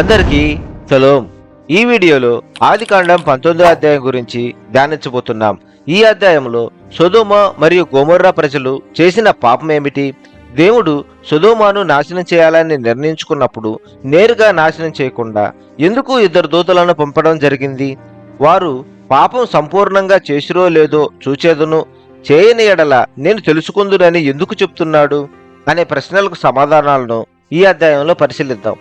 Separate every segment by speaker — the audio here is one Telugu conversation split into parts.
Speaker 1: అందరికీ సలోం. ఈ వీడియోలో ఆదికాండం పంతొమ్మిదో అధ్యాయం గురించి ధ్యానించబోతున్నాం. ఈ అధ్యాయంలో సొదోమ మరియు గోమర్రా ప్రజలు చేసిన పాపం ఏమిటి దేవుడు సుధోమాను నాశనం చేయాలని నిర్ణయించుకున్నప్పుడు నేరుగా నాశనం చేయకుండా ఎందుకు ఇద్దరు దూతలను పంపడం జరిగింది? వారు పాపం సంపూర్ణంగా చేసిరో లేదో చూచేదను? చేయని ఎడల నేను తెలుసుకుందునని ఎందుకు చెప్తున్నాడు? అనే ప్రశ్నలకు సమాధానాలను ఈ అధ్యాయంలో పరిశీలిద్దాం.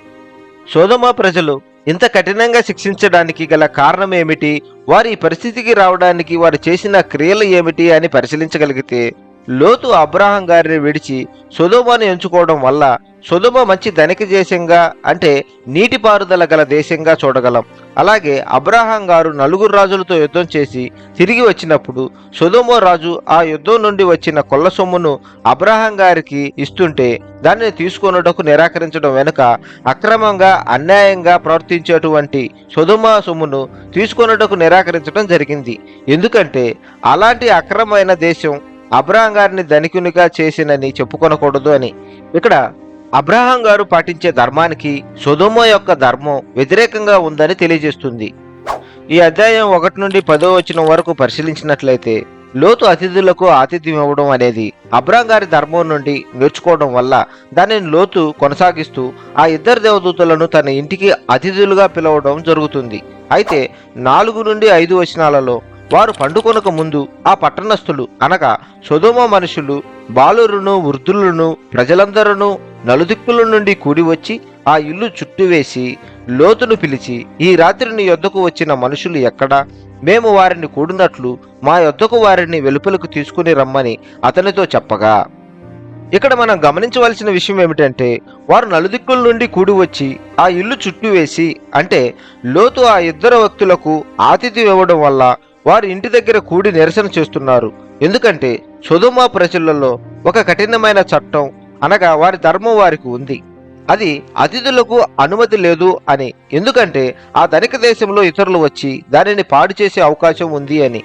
Speaker 1: సోదమ ప్రజలు ఇంత కఠినంగా శిక్షించడానికి గల కారణం ఏమిటి? వారి పరిస్థితికి రావడానికి వారు చేసిన క్రియలు ఏమిటి అని పరిశీలించగలిగితే లోతు అబ్రాహం గారిని విడిచి సొదోమను ఎంచుకోవడం వల్ల సుధుమ మంచి ధనిక దేశంగా అంటే నీటిపారుదల గల దేశంగా చూడగలం. అలాగే అబ్రాహాం గారు నలుగురు రాజులతో యుద్ధం చేసి తిరిగి వచ్చినప్పుడు సొదోమో రాజు ఆ యుద్ధం నుండి వచ్చిన కొల్ల సొమ్మును అబ్రాహాం గారికి ఇస్తుంటే దానిని తీసుకొనుటకు నిరాకరించడం వెనుక అక్రమంగా అన్యాయంగా ప్రవర్తించేటువంటి సొదొమ సొమ్మును తీసుకొనుటకు నిరాకరించడం జరిగింది. ఎందుకంటే అలాంటి అక్రమమైన దేశం అబ్రాహం గారిని ధనికునిగా చేసినని చెప్పుకొనకూడదు అని. ఇక్కడ అబ్రహాం గారు పాటించే ధర్మానికి సొదొమ యొక్క ధర్మం వ్యతిరేకంగా ఉందని తెలియజేస్తుంది. ఈ అధ్యాయం ఒకటి నుండి పదో వచనం వరకు పరిశీలించినట్లయితే లోతు అతిథులకు ఆతిథ్యం ఇవ్వడం అనేది అబ్రాం గారి ధర్మం నుండి నేర్చుకోవడం వల్ల దానిని లోతు కొనసాగిస్తూ ఆ ఇద్దరు దేవదూతలను తన ఇంటికి అతిథులుగా పిలవడం జరుగుతుంది. అయితే నాలుగు నుండి ఐదు వచనాలలో వారు పండుకొనక ముందు ఆ పట్టణస్థులు అనగా సొదొమ మనుషులు బాలురును వృద్ధులను ప్రజలందరూ నలుదిక్కుల నుండి కూడి వచ్చి ఆ ఇల్లు చుట్టువేసి లోతును పిలిచి ఈ రాత్రి నీ యొద్దకు వచ్చిన మనుషులు ఎక్కడా? మేము వారిని కూడినట్లు మా యొద్దకు వారిని వెలుపలకు తీసుకుని రమ్మని అతనితో చెప్పగా. ఇక్కడ మనం గమనించవలసిన విషయం ఏమిటంటే వారు నలుదిక్కుల నుండి కూడి వచ్చి ఆ ఇల్లు చుట్టూ వేసి అంటే లోతు ఆ ఇద్దరు వ్యక్తులకు ఆతిథ్యం ఇవ్వడం వల్ల వారు ఇంటి దగ్గర కూడి నిరసన చేస్తున్నారు. ఎందుకంటే సుధుమా ప్రజలలో ఒక కఠినమైన చట్టం అనగా వారి ధర్మం వారికి ఉంది. అది అతిథులకు అనుమతి లేదు అని. ఎందుకంటే ఆ ధనిక దేశంలో ఇతరులు వచ్చి దానిని పాడు చేసే అవకాశం ఉంది అని.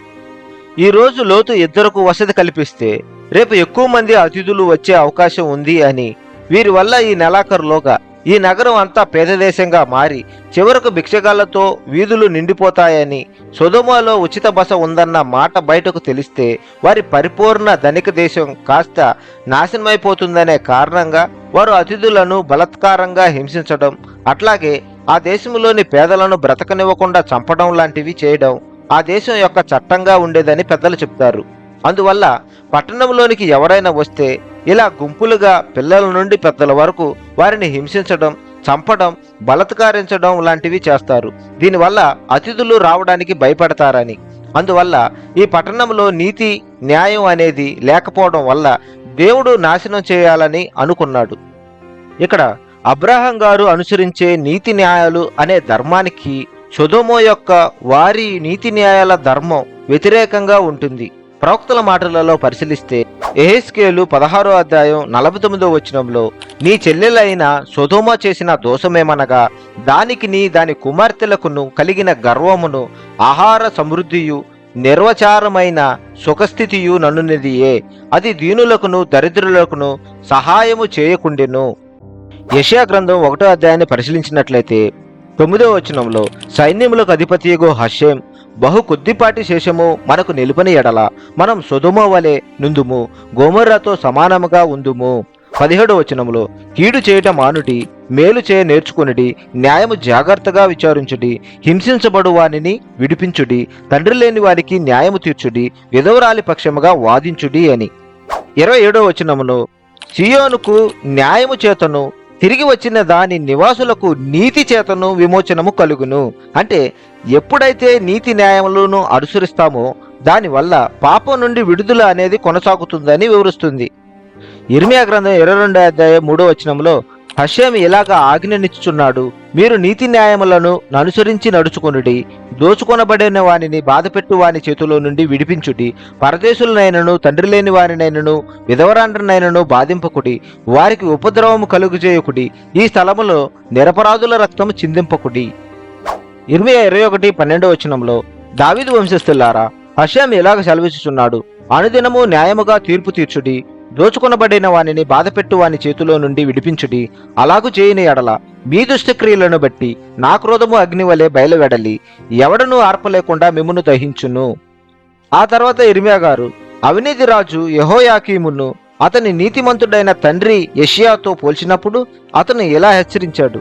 Speaker 1: ఈ రోజు లోతు ఇద్దరకు వసతి కల్పిస్తే రేపు ఎక్కువ మంది అతిథులు వచ్చే అవకాశం ఉంది అని. వీరి వల్ల ఈ నెలాఖరులోగా ఈ నగరం అంతా పేద దేశంగా మారి చివరకు భిక్షగాళ్ళతో వీధులు నిండిపోతాయని సొదొమలో ఉచిత బస ఉందన్న మాట బయటకు తెలిస్తే వారి పరిపూర్ణ ధనిక దేశం కాస్త నాశనమైపోతుందనే కారణంగా వారు అతిథులను బలత్కారంగా హింసించడం అట్లాగే ఆ దేశంలోని పేదలను బ్రతకనివ్వకుండా చంపడం లాంటివి చేయడం ఆ దేశం యొక్క చట్టంగా ఉండేదని పెద్దలు చెప్తారు. అందువల్ల పట్టణంలోనికి ఎవరైనా వస్తే ఇలా గుంపులుగా పిల్లల నుండి పెద్దల వరకు వారిని హింసించడం చంపడం బలత్కారించడం లాంటివి చేస్తారు. దీనివల్ల అతిథులు రావడానికి భయపడతారని. అందువల్ల ఈ పట్టణంలో నీతి న్యాయం అనేది లేకపోవడం వల్ల దేవుడు నాశనం చేయాలని అనుకున్నాడు. ఇక్కడ అబ్రహం గారు అనుసరించే నీతి న్యాయాలు అనే ధర్మానికి సొదోమో యొక్క వారి నీతి న్యాయాల ధర్మం వ్యతిరేకంగా ఉంటుంది. ప్రవక్తల మాటలలో పరిశీలిస్తే ఎహెస్కేలు పదహారో అధ్యాయం నలభై తొమ్మిదో వచనంలో నీ చెల్లెలైన సుధోమ చేసిన దోషమేమనగా దానికి నీ దాని కుమార్తెలకును కలిగిన గర్వమును ఆహార సమృద్ధియు నిర్వచారమైన సుఖస్థితియు నన్నునిదియే అది దీనులకును దరిద్రులకును సహాయము చేయకుండెను. యషయా గ్రంథం ఒకటో అధ్యాయాన్ని పరిశీలించినట్లయితే తొమ్మిదో వచనంలో సైన్యములకు అధిపతియగు హషేం బహు కొద్దిపాటి శేషము మనకు నిలుపని ఎడల మనం సుధుమ వలె నుందుము గోమర్రతో సమానముగా ఉందుము. పదిహేడో వచనములో కీడు చేయటం మానుటి మేలు చేయ నేర్చుకునుడి న్యాయము జాగ్రత్తగా విచారించుడి హింసించబడు వానిని విడిపించుడి తండ్రి లేని వారికి న్యాయము తీర్చుడి విధవరాలి పక్షముగా వాదించుడి అని. ఇరవై ఏడో వచనమును సియోనుకు న్యాయము చేతను తిరిగి వచ్చిన దాని నివాసులకు నీతి చేతను విమోచనము కలుగును. అంటే ఎప్పుడైతే నీతి న్యాయములను అనుసరిస్తామో దానివల్ల పాపం నుండి విడుదల అనేది కొనసాగుతుందని వివరిస్తుంది. ఇర్మియా గ్రంథం ఇరవై రెండో అధ్యాయం మూడో వచనంలో హషేమి ఇలాగ ఆజ్ఞనిచ్చుచున్నాడు? మీరు నీతి న్యాయములను అనుసరించి నడుచుకొనుడి. దోచుకొనబడిన వానిని బాధపెట్టు వాని చేతిలో నుండి విడిపించుడి. పరదేశులనైనను తండ్రి లేని వారినైనను విధవరాండ్రనైనను బాధింపకుడి. వారికి ఉపద్రవము కలుగు చేయకుడి ఈ స్థలములో నిరపరాధుల రక్తము చిందింపకుడి. ఇరవై ఇరవై ఒకటి పన్నెండవ వచనంలో దావిదు వంశస్థులారా హషం ఇలాగ సెలవిస్తున్నాడు అనుదినము న్యాయముగా తీర్పు తీర్చుడి దోచుకొనబడిన వానిని బాధపెట్టు వాని చేతిలో నుండి విడిపించుడి అలాగు చేయని ఎడల. మీ దుష్టక్రియలను బట్టి నా క్రోధము అగ్ని వలె బయలువెడలి ఎవడనూ ఆర్పలేకుండా మిమ్మును దహించును. ఆ తర్వాత ఇర్మియా గారు అవినీతి రాజు యహోయాకీమును అతని నీతిమంతుడైన తండ్రి యషియాతో పోల్చినప్పుడు అతను ఇలా హెచ్చరించాడు?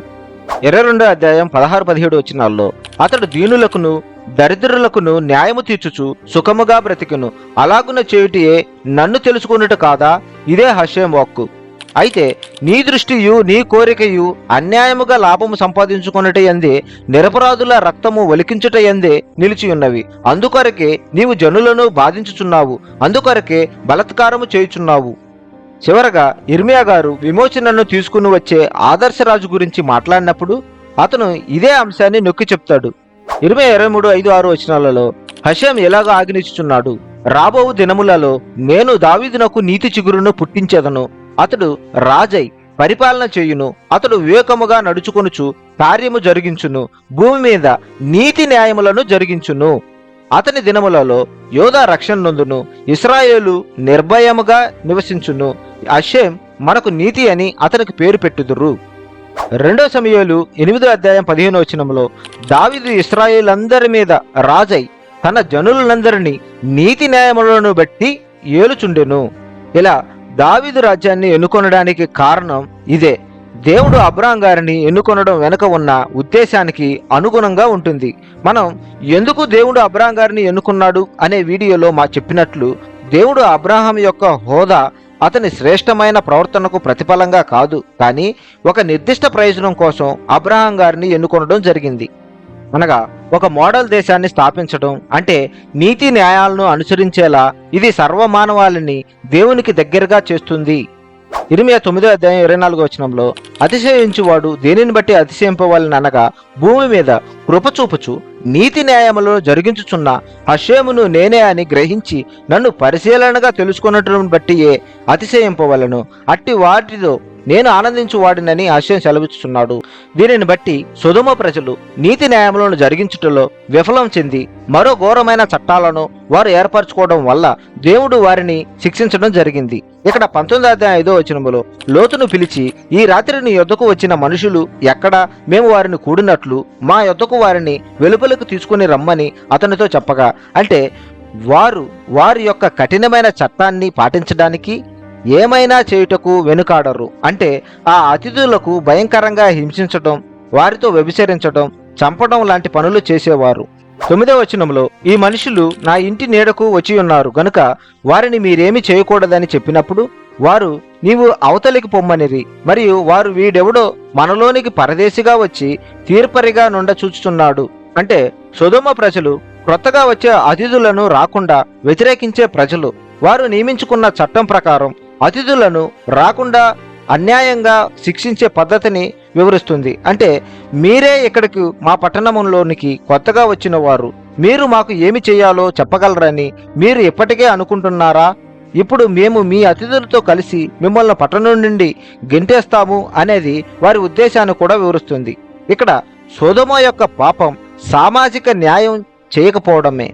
Speaker 1: ఇరవై రెండో అధ్యాయం పదహారు పదిహేడు వచ్చినాల్లో అతడు దీనులకును దరిద్రులకును న్యాయము తీర్చుచు సుఖముగా బ్రతికును. అలాగున చేయుటియే నన్ను తెలుసుకున్నట్టు కాదా? ఇదే హర్షం వాక్కు. అయితే నీ దృష్టియు నీ కోరికయు అన్యాయముగా లాభము సంపాదించుకున్నట ఎందే నిరపరాధుల రక్తము ఒలికించుట ఎందే నిలిచి ఉన్నవి. అందుకొరకే నీవు జనులను బాధించుచున్నావు. అందుకొరకే బలత్కారము చేయుచున్నావు. చివరగా ఇర్మియా గారు విమోచనను తీసుకుని వచ్చే ఆదర్శరాజు గురించి మాట్లాడినప్పుడు అతను ఇదే అంశాన్ని నొక్కి చెప్తాడు. ఇరవై ఇరవై మూడు ఐదు ఆరు వచనాలలో హషం ఎలాగ ఆగ్నిచుచున్నాడు రాబోవు దినములలో నేను దావీదునకు నీతి చిగురును పుట్టించెదను. అతడు రాజై పరిపాలన చేయును. అతడు వివేకముగా నడుచుకొనుచు కార్యము జరిగించును. భూమి మీద నీతి న్యాయములను జరిగించును. అతని దినములలో యోధా రక్షణ నందును ఇస్రాయేలు నిర్భయముగా నివసించును. అషేం మనకు నీతి అని అతనికి పేరు పెట్టుదురు. రెండో సమయాలు ఎనిమిదో అధ్యాయం పదిహేను వచనంలో దావిదు ఇస్రాయేలందరి మీద రాజై తన జనులందరినీ నీతి న్యాయములను బట్టి ఏలుచుండెను. ఇలా దావిదు రాజ్యాన్ని ఎన్నుకొనడానికి కారణం ఇదే. దేవుడు అబ్రాం గారిని ఎన్నుకొనడం వెనుక ఉన్న ఉద్దేశానికి అనుగుణంగా ఉంటుంది. మనం ఎందుకు దేవుడు అబ్రాం గారిని ఎన్నుకున్నాడు అనే వీడియోలో మా చెప్పినట్లు దేవుడు అబ్రాహం యొక్క హోదా అతని శ్రేష్టమైన ప్రవర్తనకు ప్రతిఫలంగా కాదు. కానీ ఒక నిర్దిష్ట ప్రయోజనం కోసం అబ్రహాం గారిని ఎన్నుకొనడం జరిగింది. అనగా ఒక మోడల్ దేశాన్ని స్థాపించడం అంటే నీతి న్యాయాలను అనుసరించేలా ఇది సర్వమానవాళిని దేవునికి దగ్గరగా చేస్తుంది. ఇరిమియా తొమ్మిదో అధ్యాయం ఇరవై నాలుగో వచనంలో అతిశయించువాడు దేనిని బట్టి అతిశయింపవాలని అనగా భూమి మీద కృపచూపుచు నీతి న్యాయములను జరిగించుచున్న హషేమును నేనే అని గ్రహించి నన్ను పరిశీలనగా తెలుసుకున్నట్టును బట్టియే అతిశయింపవలను. అట్టి వాటితో నేను ఆనందించు వాడినని ఆశయం సెలవిస్తున్నాడు దీనిని బట్టి సుధుమ ప్రజలు నీతి న్యాయములను జరిగించుటలో విఫలం చెంది మరో ఘోరమైన చట్టాలను వారు ఏర్పరచుకోవడం వల్ల దేవుడు వారిని శిక్షించడం జరిగింది. ఇక్కడ పంతొమ్మిది అధ్యాయం ఐదో వచనములో లోతును పిలిచి ఈ రాత్రి నీ యొద్దకు వచ్చిన మనుషులు ఎక్కడ? మేము వారిని కూడినట్లు మా యొద్దకు వారిని వెలుపలకు తీసుకుని రమ్మని అతనితో చెప్పగా అంటే వారు వారి యొక్క కఠినమైన చట్టాన్ని పాటించడానికి ఏమైనా చేయుటకు వెనుకాడరు. అంటే ఆ అతిథులకు భయంకరంగా హింసించటం వారితో వ్యభిచరించటం చంపడం లాంటి పనులు చేసేవారు. తొమ్మిదవ వచనంలో ఈ మనుషులు నా ఇంటి నీడకు వచ్చి ఉన్నారు. గనుక వారిని మీరేమి చేయకూడదని చెప్పినప్పుడు వారు నీవు అవతలికి పొమ్మనిరి. మరియు వారు వీడెవడో మనలోనికి పరదేశిగా వచ్చి తీర్పరిగా నుండ చూచుతున్నాడు అంటే సుధమ ప్రజలు క్రొత్తగా వచ్చే అతిథులను రాకుండా వ్యతిరేకించే ప్రజలు. వారు నియమించుకున్న చట్టం ప్రకారం అతిథులను రాకుండా అన్యాయంగా శిక్షించే పద్ధతిని వివరిస్తుంది. అంటే మీరే ఇక్కడికి మా పట్టణంలోనికి కొత్తగా వచ్చిన వారు. మీరు మాకు ఏమి చేయాలో చెప్పగలరని మీరు ఇప్పటికే అనుకుంటున్నారా? ఇప్పుడు మేము మీ అతిథులతో కలిసి మిమ్మల్ని పట్టణం నుండి గెంటేస్తాము అనేది వారి ఉద్దేశాన్ని కూడా వివరిస్తుంది. ఇక్కడ సోదమ యొక్క పాపం సామాజిక న్యాయం చేయకపోవడమే.